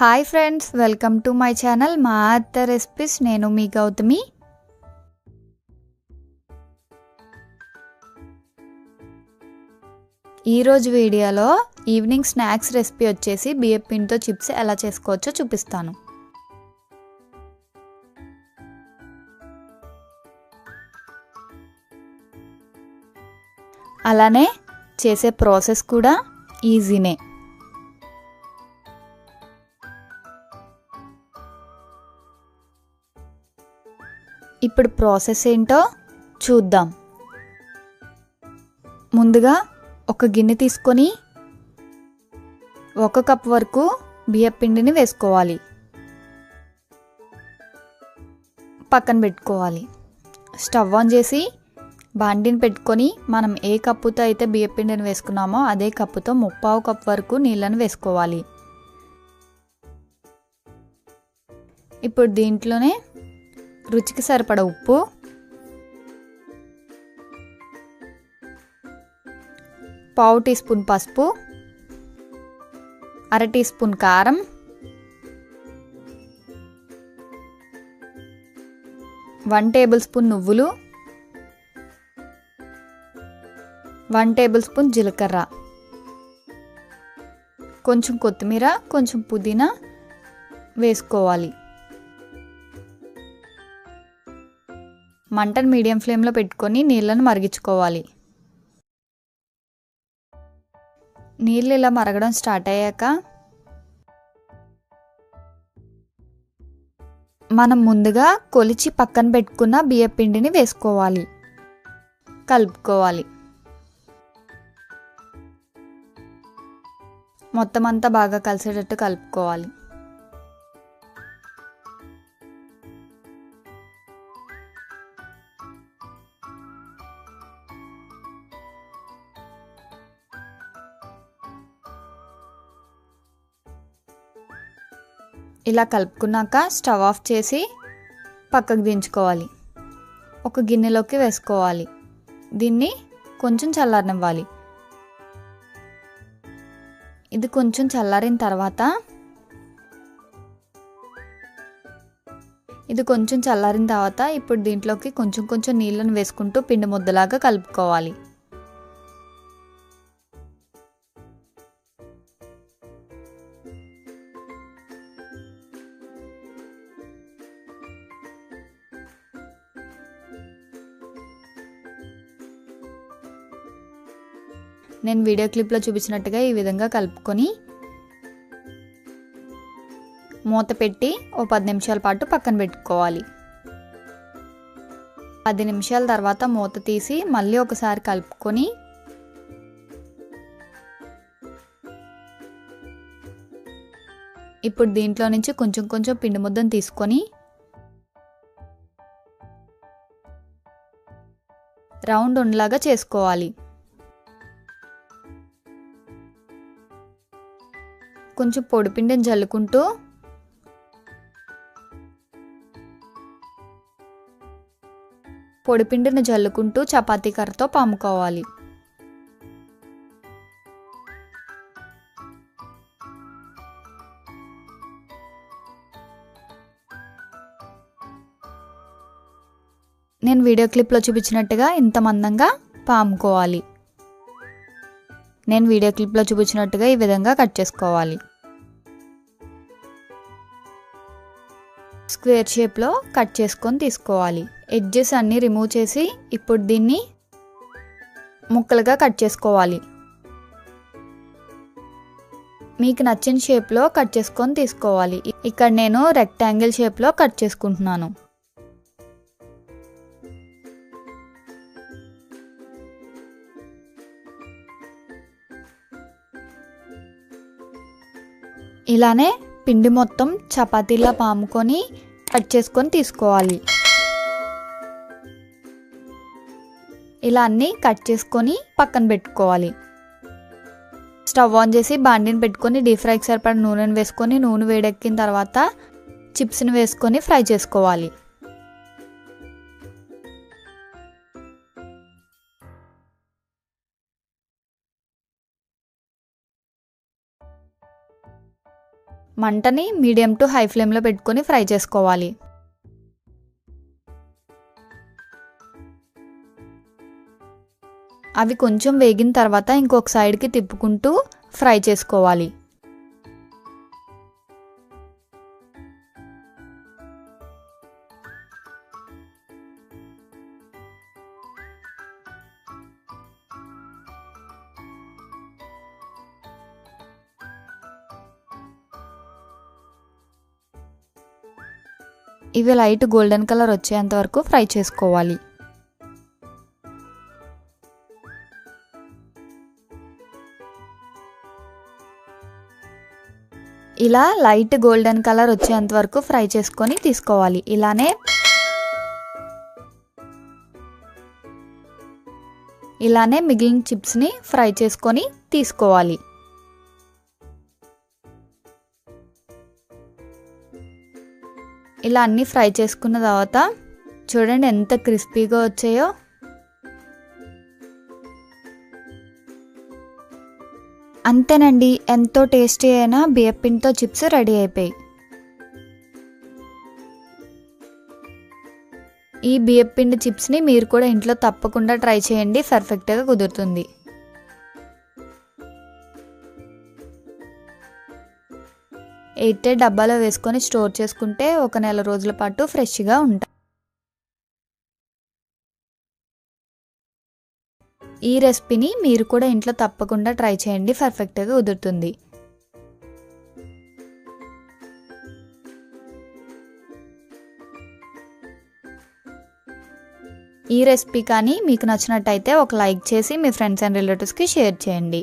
Hi friends welcome to my channel మా అత్త recipes. నేను మీ గౌతమి. ఈరోజు వీడియోలో ఈవినింగ్ స్నాక్స్ రెసిపీ వచ్చేసి బియ్యం పిండితో చిప్స్ ఎలా చేసుకోవచ్చో చూపిస్తాను. అలానే చేసే ప్రాసెస్ కూడా ఈజీనే. ఇప్పుడు ప్రాసెస్ ఏంటో చూద్దాం. ముందుగా ఒక గిన్నె తీసుకొని ఒక కప్ వరకు బియ్యపిండిని వేసుకోవాలి. పక్కన పెట్టుకోవాలి. స్టవ్ ఆన్ చేసి బాండిని పెట్టుకొని మనం ఏ కప్పుతో అయితే బియ్యపిండిని వేసుకున్నామో అదే కప్పుతో ముప్పావు కప్ వరకు నీళ్ళను వేసుకోవాలి. ఇప్పుడు దీంట్లోనే రుచికి సరిపడ ఉప్పు. పావు టీ స్పూన్ పసుపు. అర టీ స్పూన్ కారం. వన్ టేబుల్ స్పూన్ నువ్వులు. వన్ టేబుల్ స్పూన్ జీలకర్ర. కొంచెం కొత్తిమీర కొంచెం పుదీనా వేసుకోవాలి. మంటను మీడియం ఫ్లేమ్లో పెట్టుకొని నీళ్ళను మరిగించుకోవాలి. నీళ్ళు ఇలా మరగడం స్టార్ట్ అయ్యాక మనం ముందుగా కొలిచి పక్కన పెట్టుకున్న బియ్యం పిండిని వేసుకోవాలి. కలుపుకోవాలి. మొత్తం అంతా బాగా కలిసేటట్టు కలుపుకోవాలి. ఇలా కలుపుకున్నాక స్టవ్ ఆఫ్ చేసి పక్కకు దించుకోవాలి. ఒక గిన్నెలోకి వేసుకోవాలి. దీన్ని కొంచెం చల్లారనివ్వాలి. ఇది కొంచెం చల్లారిన తర్వాత ఇది కొంచెం చల్లారిన తర్వాత ఇప్పుడు దీంట్లోకి కొంచెం కొంచెం నీళ్ళను వేసుకుంటూ పిండి ముద్దలాగా కలుపుకోవాలి. నేను వీడియో క్లిప్లో చూపించినట్టుగా ఈ విధంగా కలుపుకొని మూత పెట్టి ఓ పది నిమిషాల పాటు పక్కన పెట్టుకోవాలి. పది నిమిషాల తర్వాత మూత తీసి మళ్ళీ ఒకసారి కలుపుకొని ఇప్పుడు దీంట్లో నుంచి కొంచెం కొంచెం పిండి ముద్దను తీసుకొని రౌండ్ ఉండలాగా చేసుకోవాలి. కొంచెం పొడిపిండిని జల్లుకుంటూ పొడిపిండిని జల్లుకుంటూ చపాతీ కర్రతో పాముకోవాలి. నేను వీడియో క్లిప్లో చూపించినట్టుగా ఇంత మందంగా పాముకోవాలి. నేను వీడియో క్లిప్లో చూపించినట్టుగా ఈ విధంగా కట్ చేసుకోవాలి. స్క్వేర్ షేప్లో కట్ చేసుకొని తీసుకోవాలి. ఎడ్జెస్ అన్నీ రిమూవ్ చేసి ఇప్పుడు దీన్ని ముక్కలుగా కట్ చేసుకోవాలి. మీకు నచ్చిన షేప్లో కట్ చేసుకొని తీసుకోవాలి. ఇక్కడ నేను రెక్టాంగిల్ షేప్లో కట్ చేసుకుంటున్నాను. ఇలానే పిండి మొత్తం చపాతీలా పాముకొని కట్ చేసుకొని తీసుకోవాలి. ఇలా అన్నీ కట్ చేసుకొని పక్కన పెట్టుకోవాలి. స్టవ్ ఆన్ చేసి బాండిని పెట్టుకొని డీప్ ఫ్రైకి సరిపడ నూనెను వేసుకొని నూనె వేడెక్కిన తర్వాత చిప్స్ని వేసుకొని ఫ్రై చేసుకోవాలి. మంటని మీడియం టు హై ఫ్లేమ్లో పెట్టుకొని ఫ్రై చేసుకోవాలి. అవి కొంచెం వేగిన తర్వాత ఇంకొక సైడ్కి తిప్పుకుంటూ ఫ్రై చేసుకోవాలి. ఇవి లైట్ గోల్డెన్ కలర్ వచ్చేంత వరకు ఫ్రై చేసుకోవాలి. ఇలా లైట్ గోల్డెన్ కలర్ వచ్చేంత వరకు ఫ్రై చేసుకొని తీసుకోవాలి. ఇలానే ఇలానే మిగిలిన చిప్స్ని ఫ్రై చేసుకొని తీసుకోవాలి. ఇలా అన్నీ ఫ్రై చేసుకున్న తర్వాత చూడండి ఎంత క్రిస్పీగా వచ్చాయో. అంతేనండి ఎంతో టేస్టీ అయిన బియ్యపిండితో చిప్స్ రెడీ అయిపోయాయి. ఈ బియ్యపిండి చిప్స్ని మీరు కూడా ఇంట్లో తప్పకుండా ట్రై చేయండి పర్ఫెక్ట్గా కుదురుతుంది. ఎయిట్ డబ్బాలో వేసుకొని స్టోర్ చేసుకుంటే ఒక నెల రోజుల పాటు ఫ్రెష్గా ఉంటాయి ఈ రెసిపీని మీరు కూడా ఇంట్లో తప్పకుండా ట్రై చేయండి పర్ఫెక్ట్గా కుదురుతుంది. ఈ రెసిపీ కానీ మీకు నచ్చినట్టయితే ఒక లైక్ చేసి మీ ఫ్రెండ్స్ అండ్ రిలేటివ్స్కి షేర్ చేయండి.